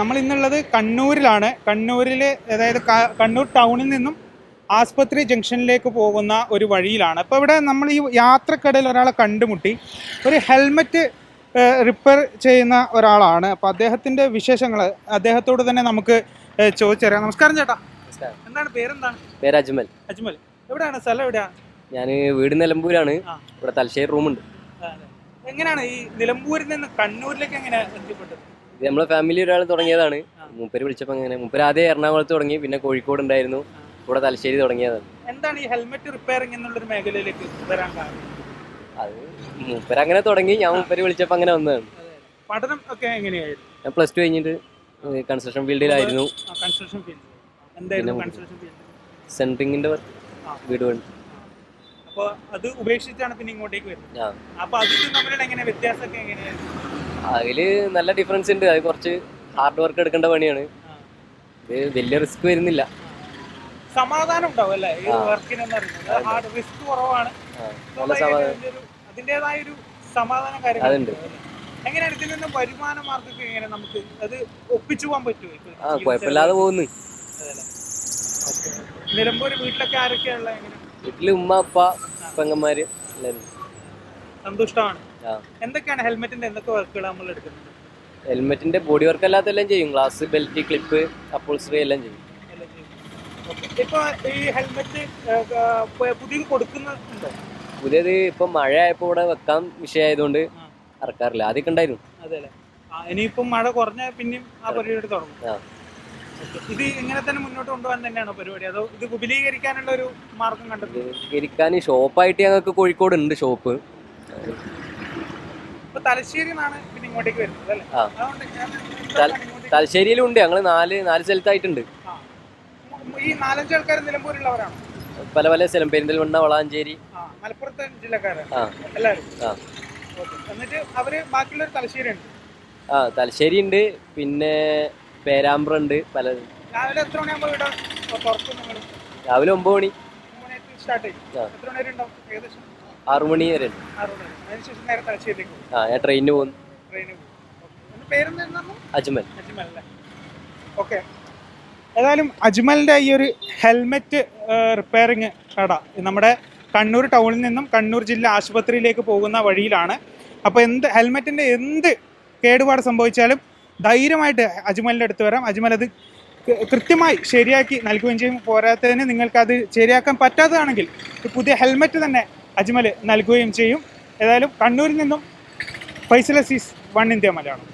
നമ്മൾ ഇന്നുള്ളത് കണ്ണൂരിലാണ്. കണ്ണൂരിൽ അതായത് കണ്ണൂർ ടൗണിൽ നിന്നും ആസ്പത്രി ജംഗ്ഷനിലേക്ക് പോകുന്ന ഒരു വഴിയിലാണ്. അപ്പോൾ ഇവിടെ നമ്മൾ ഈ യാത്രക്കിടയിൽ ഒരാളെ കണ്ടുമുട്ടി. ഒരു ഹെൽമറ്റ് റിപ്പയർ ചെയ്യുന്ന ഒരാളാണ്. അപ്പോൾ അദ്ദേഹത്തിന്റെ വിശേഷങ്ങൾ അദ്ദേഹത്തോട് തന്നെ നമുക്ക് ചോദിച്ചറിയാം. നമസ്കാരം ചേട്ടാ. എന്താണ് പേരെന്താണ്? പേര് അജ്മൽ. അജ്മൽ. എവിടെയാണ്? സ്ഥലം എവിടെയാണ് ഞാൻ വീട് നിലമ്പൂരാണ്. ഇവിടെ തലശ്ശേരി റൂമുണ്ട്. എങ്ങനെയാണ് ഈ നിലമ്പൂരിൽ നിന്ന് കണ്ണൂരിലേക്ക് എങ്ങനെ എത്തിപ്പെട്ടത്? ഇത് നമ്മളെ ഫാമിലി ഒരാൾ തുടങ്ങിയതാണ്. മൂപ്പര് വിളിച്ചപ്പോൾ അങ്ങനെ മൂപ്പര് ആദ്യം എറണാകുളത്ത് തുടങ്ങി പിന്നെ കോഴിക്കോട് ഉണ്ടായിരുന്നു. ഇവിടെ തലശ്ശേരി തുടങ്ങിയതാണ്. എന്താണ് ഈ ഹെൽമെറ്റ് റിപ്പയറിംഗ് എന്നുള്ളൊരു മേഖലയിലേക്ക് വരാൻ കാരണം? അത് മൂപ്പര് അങ്ങനെ തുടങ്ങി ഞാൻ മൂപ്പര് വിളിച്ചപ്പോൾ അങ്ങനെ വന്നതാണ്. പഠനം ഒക്കെ എങ്ങനെയായിരുന്നു? ഞാൻ പ്ലസ് ടു കഴിഞ്ഞിട്ട് കൺസ്ട്രക്ഷൻ ഫീൽഡിലായിരുന്നു കൺസ്ട്രക്ഷൻ ഫീൽഡ് എന്തായിരുന്നു കൺസ്ട്രക്ഷൻ ഫീൽഡ് സെൻട്രിങ്ങിന്റെ. വീട് പണി അപ്പോൾ അത് ഉപേക്ഷിച്ചാണ് പിന്നെ ഇങ്ങോട്ടേക്ക് വരുന്നത്. അപ്പോൾ അപ്പൊ അതിൽ തമ്മിലുള്ള എങ്ങനെ വ്യത്യാസമൊക്കെ എങ്ങനെയായിരുന്നു? അതിൽ നല്ല ഡിഫറൻസ് ഉണ്ട്. അത് കുറച്ച് ഹാർഡ് വർക്ക് എടുക്കേണ്ട പണിയാണ്. ഇത് വലിയ റിസ്ക് വരുന്നില്ല. സമാധാനം ഉണ്ടാവും അല്ലേ? ഈ ഹാർഡ് റിസ്ക് കുറവാണ്. സമാധാനം അതിന്റെ ഒരു- അതിന്റേതായ ഒരു സമാധാനം കാര്യം അതുണ്ട്. എങ്ങനെയാണ് ഇതിൽ നിന്ന് വരുമാന മാർഗമൊക്കെ എങ്ങനെ നമുക്ക് അത് ഒപ്പിച്ചു പോകാൻ പറ്റുമോ ആ കുഴപ്പമില്ലാതെ പോകുന്നു. നിലമ്പൂർ വീട്ടിലൊക്കെ എങ്ങനെ? വീട്ടിൽ ഉമ്മ അപ്പ പെങ്ങന്മാര് എല്ലാവരും സന്തുഷ്ടമാണ്. എന്തൊക്കെയാണ് ഹെൽമെറ്റിന്റെ എന്തൊക്കെ വർക്കുകൾ നമ്മൾ എടുക്കുന്നത് ഹെൽമെറ്റിന്റെ ബോഡി വർക്ക് അല്ലാത്ത എല്ലാം ചെയ്യും. ഗ്ലാസ് ബെൽറ്റ് ക്ലിപ്പ് അപ്പോൾസറി എല്ലാം ചെയ്യും. ഇപ്പൊ ഈ ഹെൽമെറ്റ് പുതിയത് കൊടുക്കുന്നുണ്ടോ? പുതിയത് ഇപ്പൊ മഴ ആയപ്പോ ഇവിടെ വെക്കാൻ വിഷയമായതുകൊണ്ട്. ഇറക്കാറില്ല. ആദ്യമൊക്കെ ഉണ്ടായിരുന്നു. ഇനിയിപ്പം മഴ കുറഞ്ഞ പിന്നെയും ആ പരിപാടി തുടങ്ങും. ഇത് ഇങ്ങനെ തന്നെ മുന്നോട്ട് കൊണ്ടുപോകാൻ തന്നെയാണോ പരിപാടി? അതോ ഇത് വിപുലീകരിക്കാനുള്ള ഒരു മാർഗം കണ്ടെത്തും? വിപുലീകരിക്കാൻ ഷോപ്പായിട്ട് ഞങ്ങൾക്ക് കോഴിക്കോട് ഉണ്ട് ഷോപ്പ്. തലശ്ശേരിയിലും ഉണ്ട് ഞങ്ങൾ നാല് നാല് സ്ഥലത്തായിട്ടുണ്ട്. ഈ നാലഞ്ച് ആൾക്കാർ പല പല സ്ഥലം. പെരിന്തൽമണ്ണ വളാഞ്ചേരി. ആ മലപ്പുറത്തെ ജില്ലക്കാരാണ്. ആ. എല്ലാവരും. ആ. ഓക്കേ. എന്നിട്ട് അവർ ബാക്കിയുള്ളവർ തലശ്ശേരി ഉണ്ട് ആ തലശ്ശേരി ഉണ്ട് പിന്നെ പേരാമ്പ്ര ഉണ്ട് പല രാവിലെ എത്ര മണിയാകുമ്പോൾ ഇവിടെ രാവിലെ ഒമ്പത് മണി. സ്റ്റാർട്ട് ചെയ്യും. എത്ര മണി വരെ ഉണ്ടാവും? ഏകദേശം? ആറു മണി വരെ ആ ഞാൻ ട്രെയിനിന് പോകുന്നു. അജ്മൽ. ഓക്കെ ഏതായാലും അജ്മലിന്റെ ഈ ഒരു ഹെൽമെറ്റ് റിപ്പയറിങ് കട നമ്മുടെ കണ്ണൂർ ടൗണിൽ നിന്നും കണ്ണൂർ ജില്ല ആശുപത്രിയിലേക്ക് പോകുന്ന വഴിയിലാണ്. അപ്പോൾ എന്ത് ഹെൽമെറ്റിന്റെ എന്ത് കേടുപാട് സംഭവിച്ചാലും ധൈര്യമായിട്ട് അജ്മലിന്റെ അടുത്ത് വരാം. അജ്മൽ അത് കൃത്യമായി ശരിയാക്കി നൽകുകയും ചെയ്യും. പോരാത്തതിന് നിങ്ങൾക്കത് ശരിയാക്കാൻ പറ്റാത്തതാണെങ്കിൽ പുതിയ ഹെൽമെറ്റ് തന്നെ അജ്മൽ നൽകുകയും ചെയ്യും. ഏതായാലും കണ്ണൂരിൽ നിന്നും ഫൈസൽ വൺ ഇന്ത്യ മലയാളം.